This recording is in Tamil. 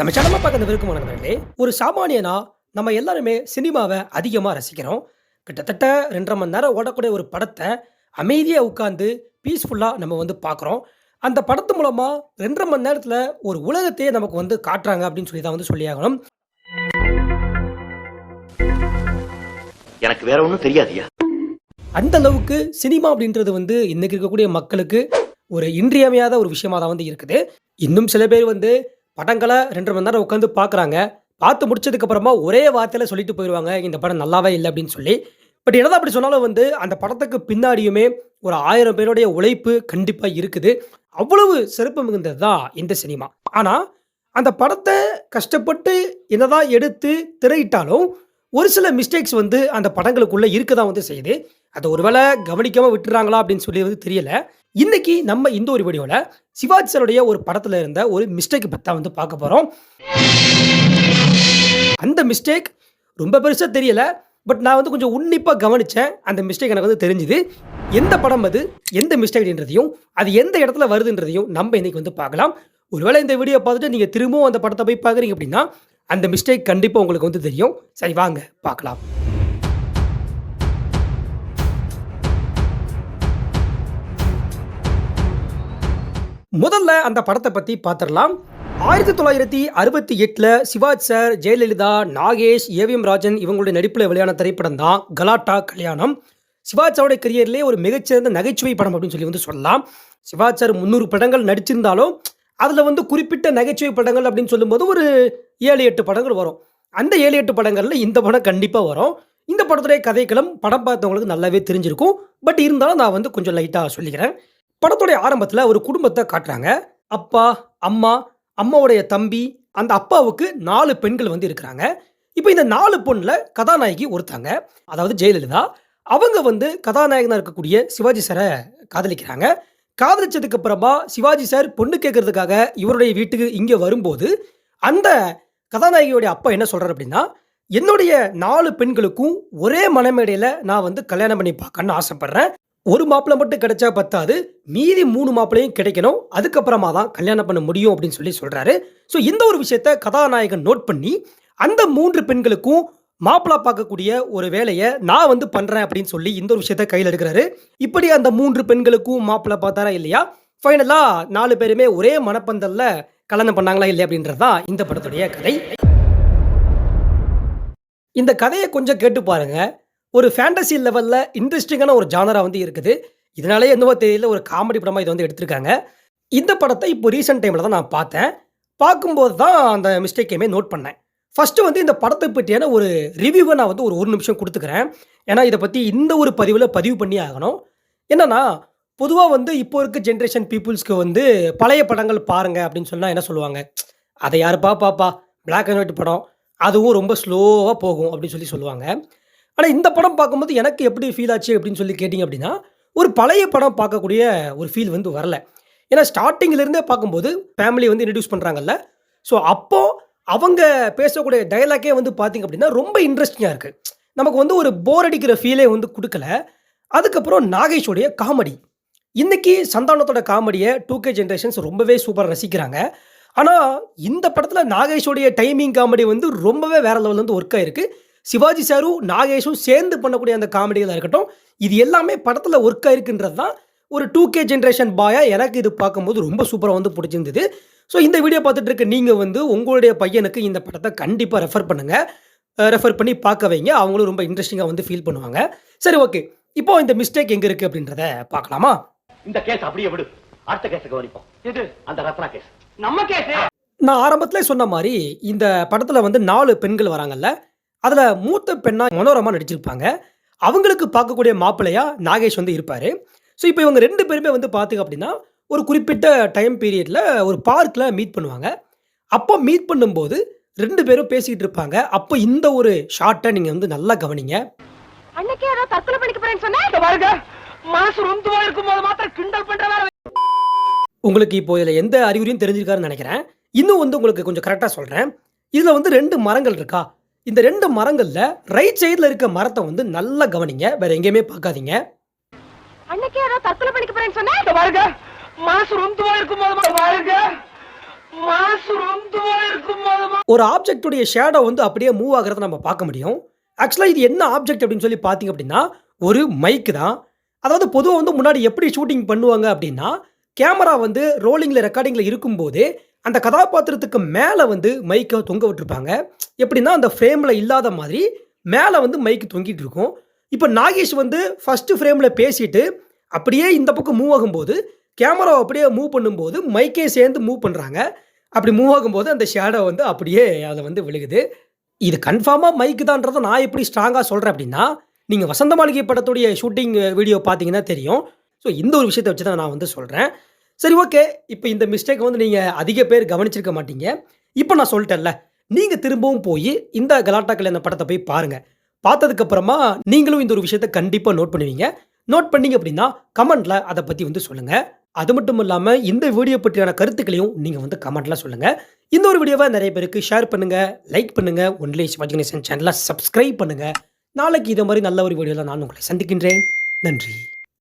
கந்தவிற்கும் நண்பர்களே ஒரு சாமானியனா நம்ம எல்லாருமே சினிமாவை அதிகமாக ரசிக்கிறோம். கிட்டத்தட்ட ரெண்டரை மணி நேரம் ஓடக்கூடிய ஒரு படத்தை அமைதியாக உட்காந்து பீஸ்ஃபுல்லாக நம்ம வந்து பார்க்குறோம். அந்த படத்து மூலமாக ரெண்டரை மணி நேரத்தில் ஒரு உலகத்தையே நமக்கு வந்து காட்டுறாங்க அப்படின்னு சொல்லி தான் வந்து சொல்லியாகணும். எனக்கு வேற ஒண்ணும் தெரியாதுயா? அந்த அளவுக்கு சினிமா அப்படின்றது வந்து இன்னைக்கு இருக்கக்கூடிய மக்களுக்கு ஒரு இன்றியமையாத ஒரு விஷயமா தான் வந்து இருக்குது. இன்னும் சில பேர் வந்து படங்களை ரெண்டு மணி நேரம் உட்காந்து பார்க்குறாங்க. பார்த்து முடிச்சதுக்கப்புறமா ஒரே வார்த்தையில் சொல்லிட்டு போயிடுவாங்க இந்த படம் நல்லாவே இல்லை அப்படின்னு சொல்லி. பட் என்னதான் அப்படி சொன்னாலும் வந்து அந்த படத்துக்கு பின்னாடியுமே ஒரு ஆயிரம் பேருடைய உழைப்பு கண்டிப்பாக இருக்குது. அவ்வளவு சிறப்பு மிகுந்தது தான் இந்த சினிமா. ஆனால் அந்த படத்தை கஷ்டப்பட்டு என்னதான் எடுத்து திரையிட்டாலும் ஒரு சில மிஸ்டேக்ஸ் வந்து அந்த படங்களுக்குள்ளே இருக்க தான் வந்து செய்யுது. அதை ஒருவேளை கவனிக்காமல் விட்டுறாங்களா அப்படின்னு சொல்லி வந்து தெரியலை. இன்னைக்கு நம்ம இந்த ஒரு வீடியோவில் சிவாஜி சாருடைய ஒரு படத்தில் இருந்த ஒரு மிஸ்டேக் பற்றி வந்து பார்க்க போகிறோம் அந்த மிஸ்டேக் ரொம்ப பெருசாக தெரியல பட் நான் வந்து கொஞ்சம் உன்னிப்பாக கவனித்தேன் அந்த மிஸ்டேக் எனக்கு வந்து தெரிஞ்சுது. எந்த படம் அது எந்த மிஸ்டேக்ன்றதையும் அது எந்த இடத்துல வருதுன்றதையும் நம்ம இன்றைக்கி வந்து பார்க்கலாம். ஒருவேளை இந்த வீடியோ பார்த்துட்டு நீங்கள் திரும்பவும் அந்த படத்தை போய் பார்க்குறீங்க அப்படின்னா அந்த மிஸ்டேக் கண்டிப்பாக உங்களுக்கு வந்து தெரியும். சரி வாங்க பார்க்கலாம். முதல்ல அந்த படத்தை பற்றி பார்த்துடலாம் ஆயிரத்தி தொள்ளாயிரத்தி அறுபத்தி எட்டில் சிவாஜ் சார் ஜெயலலிதா நாகேஷ் ஏவிஎம் ராஜன் இவங்களுடைய நடிப்பில் வெளியான திரைப்படம் தான் கலாட்டா கல்யாணம். சிவாஜ் சாருடைய கரியர்லேயே ஒரு மிகச்சிறந்த நகைச்சுவை படம் அப்படின்னு சொல்லி வந்து சொல்லலாம். சிவாஜ் சார் முந்நூறு படங்கள் நடிச்சிருந்தாலும் அதில் வந்து குறிப்பிட்ட நகைச்சுவை படங்கள் அப்படின்னு சொல்லும்போது ஒரு ஏழு எட்டு படங்கள் வரும். அந்த ஏழு எட்டு படங்களில் இந்த படம் கண்டிப்பாக வரும். இந்த படத்துடைய கதைக்களம் படம் பார்த்தவங்களுக்கு நல்லாவே தெரிஞ்சிருக்கும். பட் இருந்தாலும் நான் வந்து கொஞ்சம் லைட்டாக சொல்லிக்கிறேன். படத்துடைய ஆரம்பத்தில் ஒரு குடும்பத்தை காட்டுறாங்க. அப்பா அம்மா அம்மாவுடைய தம்பி அந்த அப்பாவுக்கு நாலு பெண்கள் வந்து இருக்கிறாங்க. இப்போ இந்த நாலு பொண்ணில் கதாநாயகி ஒருத்தாங்க அதாவது ஜெயலலிதா. அவங்க வந்து கதாநாயகனாக இருக்கக்கூடிய சிவாஜி சாரை காதலிக்கிறாங்க. காதலிச்சதுக்கு அப்புறமா சிவாஜி சார் பொண்ணு கேட்கறதுக்காக இவருடைய வீட்டுக்கு இங்கே வரும்போது அந்த கதாநாயகியோடைய அப்பா என்ன சொல்கிறார் அப்படின்னா என்னுடைய நாலு பெண்களுக்கும் ஒரே மனமேடையில் நான் வந்து கல்யாணம் பண்ணி பார்க்கணும்னு ஆசைப்பட்றேன். ஒரு மாப்பிள்ளை மட்டும் கிடைச்சா பத்தாது. மீதி மூணு மாப்பிள்ளையும் கிடைக்கணும். அதுக்கப்புறமா தான் கல்யாணம் பண்ண முடியும் அப்படின்னு சொல்லி சொல்றாரு. ஸோ இந்த ஒரு விஷயத்த கதாநாயகன் நோட் பண்ணி அந்த மூன்று பெண்களுக்கும் மாப்பிளா பார்க்கக்கூடிய ஒரு வேலையை நான் வந்து பண்றேன் அப்படின்னு சொல்லி இந்த ஒரு விஷயத்த கையில் எடுக்கிறாரு. இப்படி அந்த மூன்று பெண்களுக்கும் மாப்பிள்ளை பார்த்தாரா இல்லையா? ஃபைனலா நாலு பேருமே ஒரே மனப்பந்தல்ல கல்யாணம் பண்ணாங்களா இல்லையா அப்படின்றது தான் இந்த படத்துடைய கதை. இந்த கதையை கொஞ்சம் கேட்டு பாருங்க. ஒரு ஃபேண்டசி லெவலில் இன்ட்ரெஸ்டிங்கான ஒரு ஜானராக வந்து இருக்குது. இதனாலே என்னவோ தெரியல ஒரு காமெடி படமாக இதை வந்து எடுத்திருக்காங்க. இந்த படத்தை இப்போ ரீசெண்ட் டைமில் தான் நான் பார்த்தேன். பார்க்கும்போது தான் அந்த மிஸ்டேக்கையுமே நோட் பண்ணேன். ஃபஸ்ட்டு வந்து இந்த படத்தை பற்றியான ஒரு ரிவ்யூவை நான் வந்து ஒரு ஒரு நிமிஷம் கொடுத்துக்கிறேன். ஏன்னா இதை பற்றி இந்த ஒரு பதிவில் பதிவு பண்ணி ஆகணும். என்னன்னா பொதுவாக வந்து இப்போ இருக்க ஜென்ரேஷன் பீப்புள்ஸ்க்கு வந்து பழைய படங்கள் பாருங்கள் அப்படின்னு சொன்னால் என்ன சொல்லுவாங்க? அதை யாருப்பா பாப்பா? பிளாக் அண்ட் ஒயிட் படம். அதுவும் ரொம்ப ஸ்லோவாக போகும் அப்படின்னு சொல்லி சொல்லுவாங்க. ஆனால் இந்த படம் பார்க்கும்போது எனக்கு எப்படி ஃபீல் ஆச்சு அப்படின்னு சொல்லி கேட்டிங்க அப்படின்னா ஒரு பழைய படம் பார்க்கக்கூடிய ஒரு ஃபீல் வந்து வரல. ஏன்னா ஸ்டார்டிங்லேருந்தே பார்க்கும்போது ஃபேமிலி வந்து இன்ட்ரடியூஸ் பண்ணுறாங்கல்ல ஸோ அப்போது அவங்க பேசக்கூடிய டயலாக்கே வந்து பார்த்திங்க அப்படின்னா ரொம்ப இன்ட்ரெஸ்டிங்காக இருக்குது நமக்கு வந்து ஒரு போர் அடிக்கிற ஃபீலே வந்து கொடுக்கல. அதுக்கப்புறம் நாகேஷோடைய காமெடி. இன்றைக்கி சந்தானத்தோட காமெடியை டூ கே ஜென்ரேஷன்ஸ் ரொம்பவே சூப்பராக ரசிக்கிறாங்க. ஆனால் இந்த படத்தில் நாகேஷோடைய டைமிங் காமெடி வந்து ரொம்பவே வேற லெவலில் வந்து ஒர்க் ஆயிருக்கு. சிவாஜி சாரும் நாகேஷும் சேர்ந்து பண்ணக்கூடிய அந்த காமெடிகளாக இருக்கட்டும் இது எல்லாமே படத்தில் ஒர்க் ஆயிருக்குன்றது தான் ஒரு டூ கே ஜென்ரேஷன் பாயா எனக்கு இது பார்க்கும்போது ரொம்ப சூப்பராக வந்து பிடிச்சிருந்தது. ஸோ இந்த வீடியோ பார்த்துட்டு இருக்க நீங்கள் வந்து உங்களுடைய பையனுக்கு இந்த படத்தை கண்டிப்பாக ரெஃபர் பண்ணுங்கள் ரெஃபர் பண்ணி பார்க்க வைங்க. அவங்களும் ரொம்ப இன்ட்ரெஸ்டிங்காக வந்து ஃபீல் பண்ணுவாங்க. சரி ஓகே இப்போ இந்த மிஸ்டேக் எங்கே இருக்குது அப்படின்றத பார்க்கலாமா? இந்த கேஸ் அப்படியே விடு. அடுத்த கேஸ கவனிப்போம் இது அந்த ரத்னா கேஸ் நம்ம கேஸ் நான் ஆரம்பத்தில் சொன்ன மாதிரி இந்த படத்தில் வந்து நாலு பெண்கள் வராங்கல்ல அதில் மூத்த பெண்ணாக மனோரமா நடிச்சிருப்பாங்க. அவங்களுக்கு பார்க்கக்கூடிய மாப்பிள்ளையா நாகேஷ் வந்து இருப்பார். ஸோ இப்போ இவங்க ரெண்டு பேருமே வந்து பார்த்தீங்க அப்படின்னா ஒரு குறிப்பிட்ட டைம் பீரியடில் ஒரு பார்க்கில் மீட் பண்ணுவாங்க. அப்போ மீட் பண்ணும்போது ரெண்டு பேரும் பேசிக்கிட்டு இருப்பாங்க. அப்போ இந்த ஒரு ஷார்ட்டை நீங்கள் வந்து நல்லா கவனிங்க. அன்னைக்கே யாரோ தற்கொலை பண்ணிக்க போறேன்னு சொன்ன பாருங்க. மனசு ரொந்துவா இருக்கும் போது மாத்திரம் கிண்டல் பண்ற உங்களுக்கு இப்போ இதில் எந்த அறிகுறியும் தெரிஞ்சிருக்காருன்னு நினைக்கிறேன். இன்னும் வந்து உங்களுக்கு கொஞ்சம் கரெக்டாக சொல்கிறேன் இதில் வந்து ரெண்டு மரங்கள் இருக்கா? இந்த ரெண்டு மரங்களில் ரைட் சைடில் இருக்க மரத்தை வந்து நல்லா கவனிங்க. வேற எங்கேயுமே பார்க்காதீங்க. அன்னைக்கே யாரோ தற்கொலை பண்ணிக்க போறேன்னு சொன்ன இங்க பாருங்க. மனசு ரொந்துவா இருக்கும் போது பாருங்க. மனசு ஒரு ஆப்ஜெக்ட்டுடைய ஷேடோ வந்து அப்படியே மூவ் ஆகிறத நம்ம பார்க்க முடியும். ஆக்சுவலாக இது என்ன ஆப்ஜெக்ட் அப்படின்னு சொல்லி பார்த்தீங்க அப்படின்னா ஒரு மைக்கு தான். அதாவது பொதுவாக வந்து முன்னாடி எப்படி ஷூட்டிங் பண்ணுவாங்க அப்படின்னா கேமரா வந்து ரோலிங்கில் ரெக்கார்டிங்கில் இருக்கும்போது அந்த கதாபாத்திரத்துக்கு மேலே வந்து மைக்கை தொங்க விட்டுருப்பாங்க. எப்படின்னா அந்த ஃப்ரேமில் இல்லாத மாதிரி மேலே வந்து மைக்கு தொங்கிட்டு இருக்கும். இப்போ நாகேஷ் வந்து ஃபஸ்ட்டு ஃப்ரேமில் பேசிட்டு அப்படியே இந்த பக்கம் மூவ் ஆகும்போது கேமரா அப்படியே மூவ் பண்ணும்போது மைக்கே சேர்ந்து மூவ் பண்ணுறாங்க அப்படி மூவ் ஆகும்போது அந்த ஷேடோ வந்து அப்படியே அதில் வந்து விழுகுது. இது கன்ஃபார்மாக மைக்கு தான்றதை நான் எப்படி ஸ்ட்ராங்காக சொல்கிறேன் அப்படின்னா நீங்கள் வசந்த மாளிகை படத்துடைய ஷூட்டிங் வீடியோ பார்த்தீங்கன்னா தெரியும். ஸோ இந்த ஒரு விஷயத்தை வச்சு தான் நான் வந்து சொல்கிறேன் சரி ஓகே இப்போ இந்த மிஸ்டேக் வந்து நீங்கள் அதிக பேர் கவனிச்சிருக்க மாட்டீங்க. இப்போ நான் சொல்லிட்டேன்ல. நீங்கள் திரும்பவும் போய் இந்த கலாட்டாக்கள் இந்த படத்தை போய் பாருங்கள் பார்த்ததுக்கப்புறமா நீங்களும் இந்த ஒரு விஷயத்தை கண்டிப்பாக நோட் பண்ணுவீங்க. நோட் பண்ணீங்க அப்படின்னா கமெண்ட்டில் அதை பற்றி வந்து சொல்லுங்கள் அது மட்டும் இல்லாமல் இந்த வீடியோ பற்றியான கருத்துக்களையும் நீங்கள் வந்து கமெண்ட்ல சொல்லுங்கள் இந்த ஒரு வீடியோவை நிறைய பேருக்கு ஷேர் பண்ணுங்கள் லைக் பண்ணுங்கள் ஒன்லி சிவாஜிகணேசன் சேனலை சப்ஸ்கிரைப் பண்ணுங்கள் நாளைக்கு இதே மாதிரி நல்ல ஒரு வீடியோவில் நான் உங்களை சந்திக்கின்றேன். நன்றி.